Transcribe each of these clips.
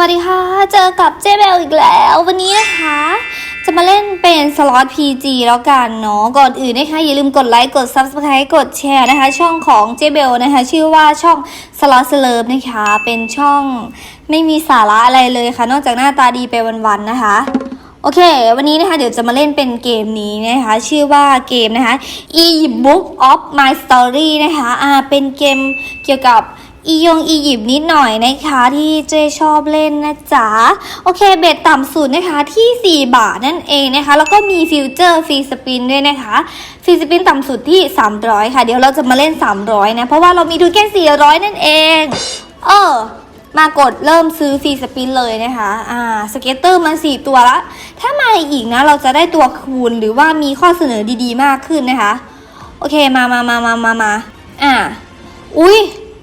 วัสดีค่ะ เจอกับเจ๊เบลอีกแล้ว วันนี้นะคะ จะมาเล่นเป็นสล็อต PG แล้วกันเนาะ ก่อนอื่นนะคะ อย่าลืมกดไลค์ กด Subscribe กดแชร์นะคะ ช่องของเจ๊เบลนะคะ ชื่อว่าช่องสล็อตเลิฟนะคะ เป็นช่องไม่มีสาระอะไรเลยค่ะ นอกจากหน้าตาดีไปวันๆนะคะโอเค วันนี้นะคะ เดี๋ยวจะมาเล่นเป็นเกมนี้นะคะ ชื่อว่าเกมนะคะ e book of My Story นะคะ อ่า เป็นเกมเกี่ยวกับ อียงอียิปต์นิดหน่อยนะคะที่เจชอบเล่นนะจ๊ะ โอเคเบ็ดต่ำสุดนะคะที่ 4 บาทนั่นเองนะคะ แล้วก็มีฟิวเจอร์ฟรีสปินด้วยนะคะฟรีสปินต่ำสุดที่ 300 ค่ะ เดี๋ยวเราจะมาเล่น 300 นะ เพราะว่าเรามีทุนแค่ 400 นั่นเอง เออมากดเริ่มซื้อฟรีสปินเลยนะคะ อ่า สเก็ตเตอร์มาสี่ตัวละ ถ้ามาอีกนะ เราจะได้ตัวคูณหรือว่ามีข้อเสนอดีๆ มากขึ้นนะคะ โอเค มามามามามามาอ่า อุ้ย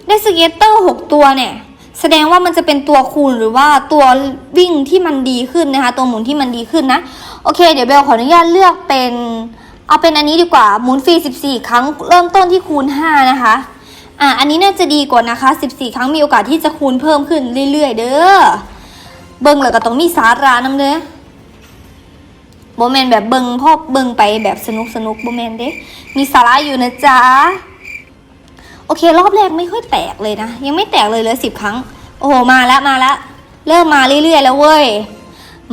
ได้สเก็ตเตอร์หกตัวเนี่ย แสดงว่ามันจะเป็นตัวคูณหรือว่าตัววิ่งที่มันดีขึ้นนะคะ ตัวหมุนที่มันดีขึ้นนะ โอเค เดี๋ยวเบลขออนุญาตเลือกเป็น เอาเป็นอันนี้ดีกว่า หมุนฟรี 14 ครั้งเริ่มต้นที่คูณ 5 นะคะ อะ อันนี้น่าจะดีกว่านะคะ 14 ครั้งมีโอกาสที่จะคูณเพิ่มขึ้นเรื่อย ๆ เด้อ เบิ่งแล้วก็ต้องมีสาระน้ำเด้อโบแมนแบบเบิ่งพ่อเบิ่งไปแบบสนุกสนุกโบแมนเด้ มีสาระอยู่นะจ๊ะ โอเค รอบแรกไม่ค่อยแตกเลยนะ ยังไม่แตกเลยเลยสิบครั้ง โอ้โห มาแล้วมาแล้วเริ่มมาเรื่อยๆแล้วเว้ย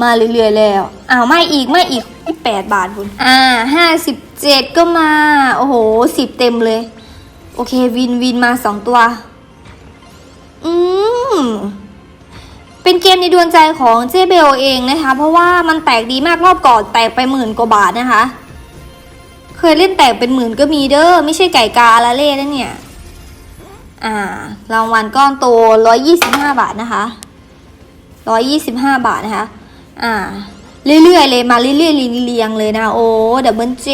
มาเรื่อยๆแล้วอ้าวไม่อีกไม่อีกแปดบาทคุณอ่าห้าสิบเจ็ดก็มา โอ้โหสิบเต็มเลย โอเควินวินมาสองตัว อืมเป็นเกมในดวงใจของเจเบลเองนะคะ เพราะว่ามันแตกดีมากรอบก่อนแตกไปหมื่นกว่าบาทนะคะ เคยเล่นแตกเป็นหมื่นก็มีเด้อไม่ใช่ไก่กาละเล่นะเนี่ย อ่ารางวัลก้อนโตร้อยยี่สิบห้าบาทนะคะร้อยยี่สิบห้าบาทนะคะ อ่า เรื่อยๆเลยมาเรื่อยๆเรียงๆเลยนะ โอ้ดับเบิลเจ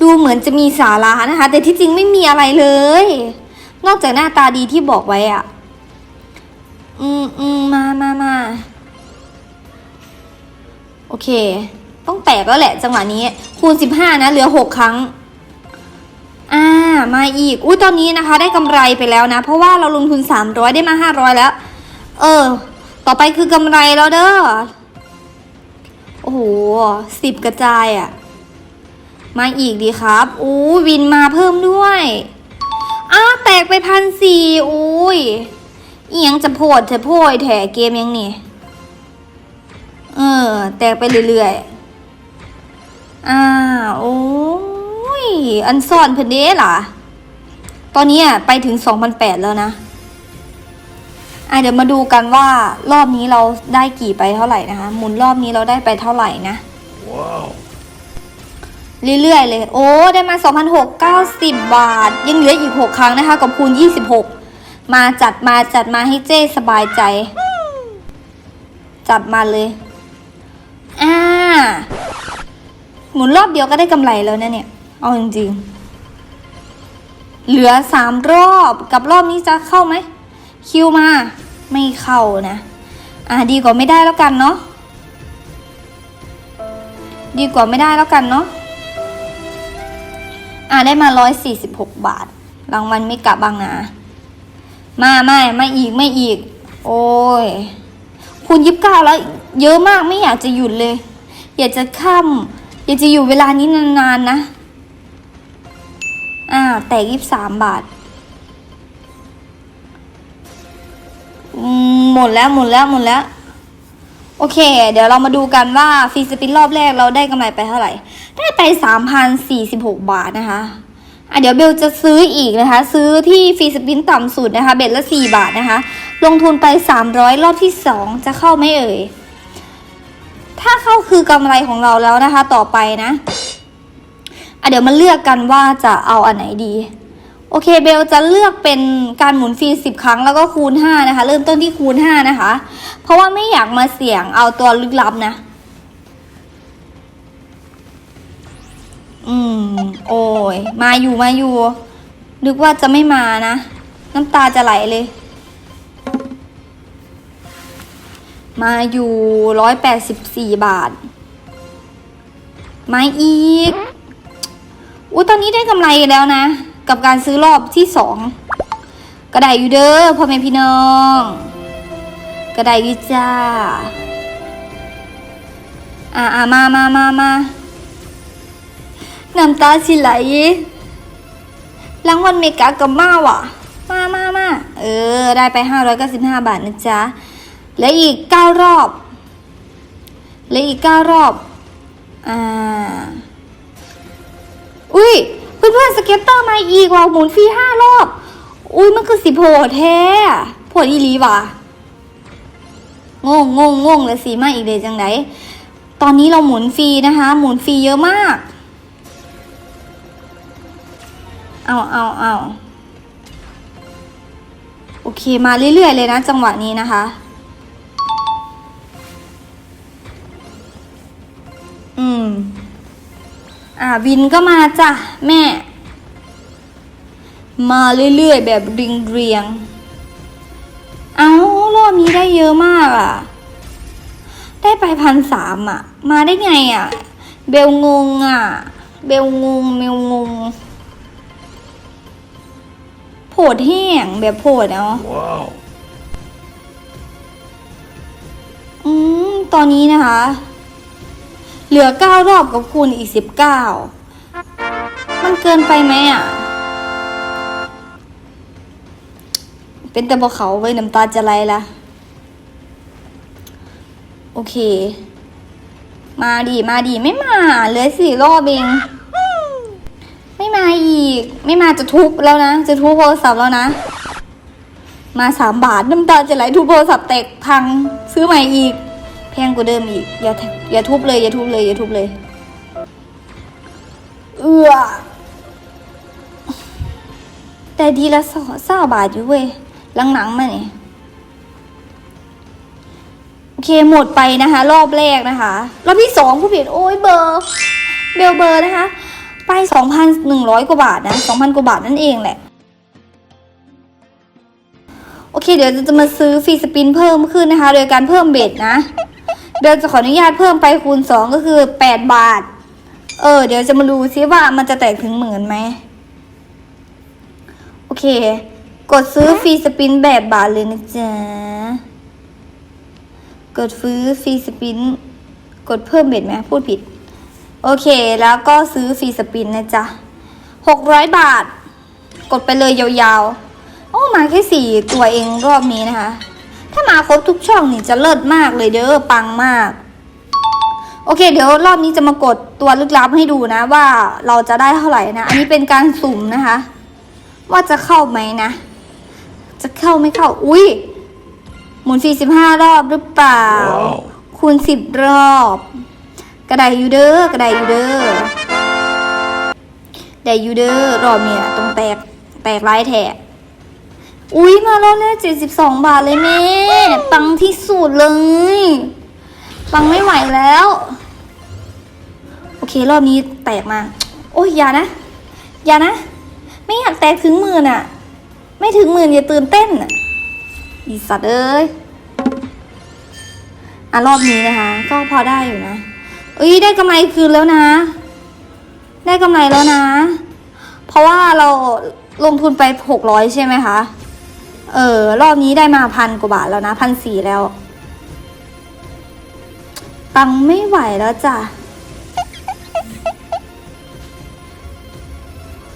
ดูเหมือนจะมีสาระนะคะ แต่ที่จริงไม่มีอะไรเลย นอกจากหน้าตาดีที่บอกไว้อะอืมอืมมามามาโอเค ต้องแตกแล้วแหละจังหวะนี้ คูณสิบห้านะ เหลือหกครั้ง อ่ามาอีกอุ้ยตอนนี้นะคะได้กำไรไปแล้วนะ เพราะว่าเราลงทุนสามร้อยได้มาห้าร้อยแล้ว เออ ต่อไปคือกำไรแล้วเด้อโอ้โหสิบกระจายอะ่ะ มาอีกดีครับอู้วินมาเพิ่มด้วยอ้าแตกไปพันสี่อุ้ยเอียงจะโพดเธอโพยแถเกมยังนี่เออ แตกไปเรื่อยๆ อ่า โอ้ อันซ่อนเพิ่นเด้ล่ะ ตอนนี้อะไปถึง 2,008 แล้วนะอะเดี๋ยวมาดูกันว่ารอบนี้เราได้กี่ไปเท่าไหร่นะคะ หมุนรอบนี้เราได้ไปเท่าไหร่นะเรื่อยๆเลย โอ้ ได้มา 2,690 บาท ยังเหลืออีก 6 ครั้งนะคะ กับคูณ 26 มาจัดมาจัดมาให้เจ้สบายใจ จัดมาเลย อ่า หมุนรอบเดียวก็ได้กำไรแล้วนะเนี่ย เอาจริงๆ เหลือสามรอบกับรอบนี้จะเข้าไหม คิวมา ไม่เข้านะ อ่าดีกว่าไม่ได้แล้วกันเนาะ ดีกว่าไม่ได้แล้วกันเนาะ อ่าได้มาร้อยสี่สิบหกบาท รางวัลไม่กลับบางนามาไม่ไม่อีกไม่อีก โอ้ย คูณยิบเก้าแล้ว เยอะมากไม่อยากจะหยุดเลย อยากจะข้ามอยากจะอยู่เวลานี้นานๆนะ อ่า แตกยี่สามบาท หมดแล้วหมดแล้วหมดแล้ว โอเค เดี๋ยวเรามาดูกันว่าฟรีสปินรอบแรกเราได้กำไรไปเท่าไหร่ ได้ไปสามพันสี่สิบหกบาทนะคะอะเดี๋ยวเบลจะซื้ออีกนะคะ ซื้อที่ฟรีสปินต่ำสุดนะคะ เบ็ดละสี่บาทนะคะ ลงทุนไปสามร้อยรอบที่สองจะเข้าไหมเอ่ย ถ้าเข้าคือกำไรของเราแล้วนะคะ ต่อไปนะ อะเดี๋ยวมาเลือกกันว่าจะเอาอันไหนดี โอเคเบลจะเลือกเป็นการหมุนฟรีสิบครั้งแล้วก็คูณห้านะคะ เริ่มต้นที่คูณห้านะคะ เพราะว่าไม่อยากมาเสี่ยงเอาตัวลึกลับนะ อืม โอ้ย มาอยู่มาอยู่ นึกว่าจะไม่มานะ น้ำตาจะไหลเลย มาอยู่ร้อยแปดสิบสี่บาท มาอีก อุ้ยตอนนี้ได้กำไรแล้วนะ กับการซื้อรอบที่สองก็ไดอยู่เด้อพ่อแม่พี่น้องก็ไดอยู่จ้า อ่าอ่ามามามามาน้ำตาสิไหลรางวัลเมกากับมาว่ะ มามามาเออ ได้ไปห้าร้อยเก้าสิบห้าบาทนะจ๊ะและอีกเก้ารอบและอีกเก้ารอบ อ่า อุ้ยเพื่อนเพื่อนสเก็ตเตอร์มาอีกว่ะหมุนฟรีห้ารอบ อุ้ยมันคือสิโผดแท้โผดอีหลีว่ะงงงงงงเลยสีมาอีกเลยจังไดตอนนี้เราหมุนฟรีนะคะ หมุนฟรีเยอะมาก เอาเอาเอาโอเคมาเรื่อยๆเลยนะ จังหวะนี้นะคะ อืม อ่าวินก็มาจ้ะแม่ มาเรื่อยๆแบบเรียงเรียงๆเอารอบนี้ได้เยอะมากอะ ได้ไปพันสามอะ มาได้ไงอะ เบลงงอะ เบลงงเบลงงโผดแห้งแบบโผดเนาะ Wow. อืม ตอนนี้นะคะ เหลือเก้ารอบกับคูณอีกสิบเก้ามันเกินไปไหมอะ เป็นแต่บอเขาไว้น้ำตาจะไหลละโอเค มาดีมาดีไม่มาเหลือสี่รอบเองไม่มาอีก ไม่มาจะทุบแล้วนะ จะทุบโทรศัพท์แล้วนะ มาสามบาทน้ำตาจะไหลทุบโทรศัพท์แตกพังซื้อใหม่อีก แพงกว่าเดิมอีก อย่าแทอย่าทุบเลย อย่าทุบเลย อย่าทุบเลย เอือแต่ดีละสอเศร้าบาทอยู่เว้ยหลังหนังๆมาเนี่ยโอเคหมดไปนะคะ รอบแรกนะคะรอบที่สองผู้ผิดโอ้ยเบอร์เบลเบอร์นะคะ ไปสองพันหนึ่งร้อยกว่าบาทนะสองพันกว่าบาทนั่นเองแหละ โอเค เดี๋ยวจะมาซื้อฟรีสปินเพิ่มขึ้นนะคะ โดยการเพิ่มเบ็ดนะ เดี๋ยวจะขออนุญาตเพิ่มไปคูณสองก็คือแปดบาท เออ เดี๋ยวจะมาดูซิว่ามันจะแตกถึงหมื่นไหม โอเค กดซื้อฟรีสปินแบบบาทเลยนะจ๊ะ กดซื้อฟรีสปิน กดเพิ่มเบ็ดไหมพูดผิด โอเค แล้วก็ซื้อฟรีสปินนะจ๊ะหกร้อยบาท กดไปเลยยาวๆ โอ้มาแค่สี่ตัวเองรอบนี้นะคะ ถ้ามาครบทุกช่องนี่จะเลิศมากเลยเด้อปังมาก โอเค เดี๋ยวรอบนี้จะมากดตัวลึกลับให้ดูนะ ว่าเราจะได้เท่าไหร่นะ อันนี้เป็นการสุ่มนะคะ ว่าจะเข้าไหมนะ จะเข้าไม่เข้า อุ้ยหมุนสี่สิบห้ารอบหรือเปล่าว้าวคูณสิบรอบ กระไดอยู่เด้อกระไดอยู่เด้อได้อยู่เด้อรอบเนี่ยต้องแตกแตกลายแถะ อุ้ยมารอบแรกเจ็ดสิบสองบาทเลยแม่ ปังที่สุดเลย ปังไม่ไหวแล้ว โอเค รอบนี้แตกมา โอ้ยอย่านะ อย่านะ ไม่อยากแตกถึงหมื่นอะไม่ถึงหมื่นอย่าตื่นเต้นอะอีสัตว์เอ้ยอะรอบนี้นะคะ ก็พอได้อยู่นะเอ้ยได้กำไรคืนแล้วนะ ได้กำไรแล้วนะ เพราะว่าเราลงทุนไปหกร้อยใช่ไหมคะ เออ รอบนี้ได้มาพันกว่าบาทแล้วนะพันสี่แล้ว ตังไม่ไหวแล้วจ้ะ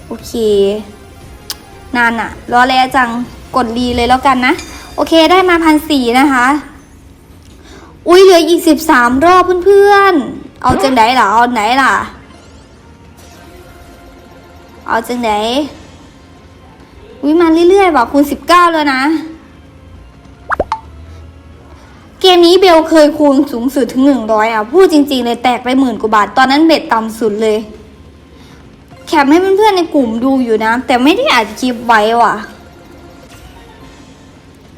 โอเค นานอะรอแล้วจังกดรีเลยแล้วกันนะ โอเคได้มาพันสี่นะคะ อุ้ยเหลืออีกสิบสามรอบเพื่อนๆ เอาจังไหนล่ะ เอาไหนล่ะ เอาจังไหน อุ้ยมาเรื่อยๆบอกคูณสิบเก้าแล้วนะ เกมนี้เบลเคยคูณสูงสุดถึงหนึ่งร้อยอะ พูดจริงๆเลยแตกไปหมื่นกว่าบาท ตอนนั้นเบ็ดต่ำสุดเลย แคปให้เพื่อนๆในกลุ่มดูอยู่นะ แต่ไม่ได้อัดคลิปไว้ว่ะ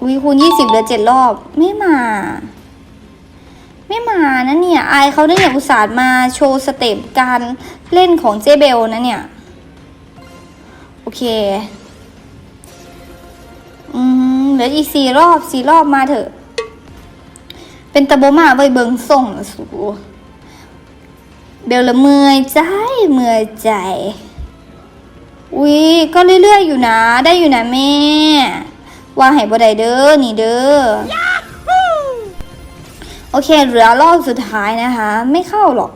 อุ้ยคูณยี่สิบเหลือเจ็ดรอบ ไม่มา ไม่มานะเนี่ยอายเขาได้เนี่ยอุตส่าห์มาโชว์สเต็ปการเล่นของเจเบลนะเนี่ย โอเค อืมเหลืออีกสี่รอบสี่รอบมาเถอะ เป็นตะโบมาไว้เบิงส่งละสูเบลละเมื่อยใจเมื่อยใจ อุ้ยก็เรื่อยๆอยู่นะ ได้อยู่นะแม่ ว่าให้บ่ได้เด้อนี่เด้อโอเคเหลือรอบสุดท้ายนะคะ ไม่เข้าหรอก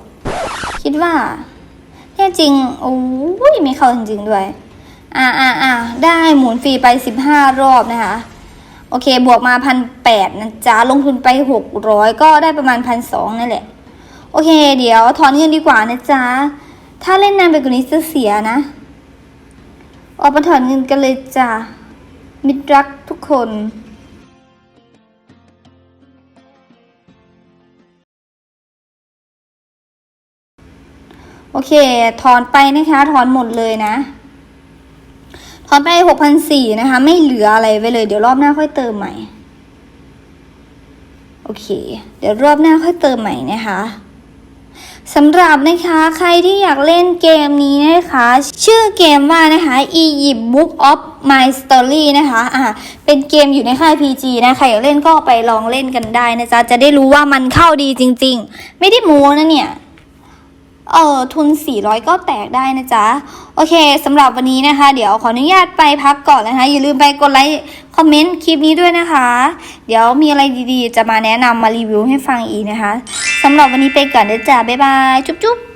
คิดว่าแน่จริงโอ้ยไม่เข้าจริงๆด้วย อ่าอ่าอ่าได้หมุนฟรีไปสิบห้ารอบนะคะ โอเค บวกมาพันแปดนะจ๊ะ ลงทุนไปหกร้อยก็ได้ประมาณพันสองนั่นแหละ โอเค เดี๋ยวถอนเงินดีกว่านะจ๊ะ ถ้าเล่นนานไปกว่านี้จะเสียนะออกมาถอนเงินกันเลยจ้ะ มิตรรักทุกคนโอเค ถอนไปนะคะ ถอนหมดเลยนะ ถอนไปหกพันสี่นะคะ ไม่เหลืออะไรไว้เลย เดี๋ยวรอบหน้าค่อยเติมใหม่ โอเค เดี๋ยวรอบหน้าค่อยเติมใหม่นะคะสำหรับนะคะใครที่อยากเล่นเกมนี้นะคะ ชื่อเกมว่านะคะ Egypt Book of My Story นะคะอ่าเป็นเกมอยู่ในค่าย PG นะใครอยากเล่นก็ไปลองเล่นกันได้นะจ๊ะจะได้รู้ว่ามันเข้าดีจริง ๆ ไม่ได้โม้นะเนี่ย เออทุน 400 ก็แตกได้นะจ๊ะ โอเคสำหรับวันนี้นะคะ เดี๋ยวขออนุญาตไปพักก่อนนะคะ อย่าลืมไปกดไลค์คอมเมนต์คลิปนี้ด้วยนะคะ เดี๋ยวมีอะไรดีๆ จะมาแนะนำมารีวิวให้ฟังอีกนะคะสำหรับวันนี้ไปก่อนเด้อจ้าบ๊ายบาย จุ๊บๆ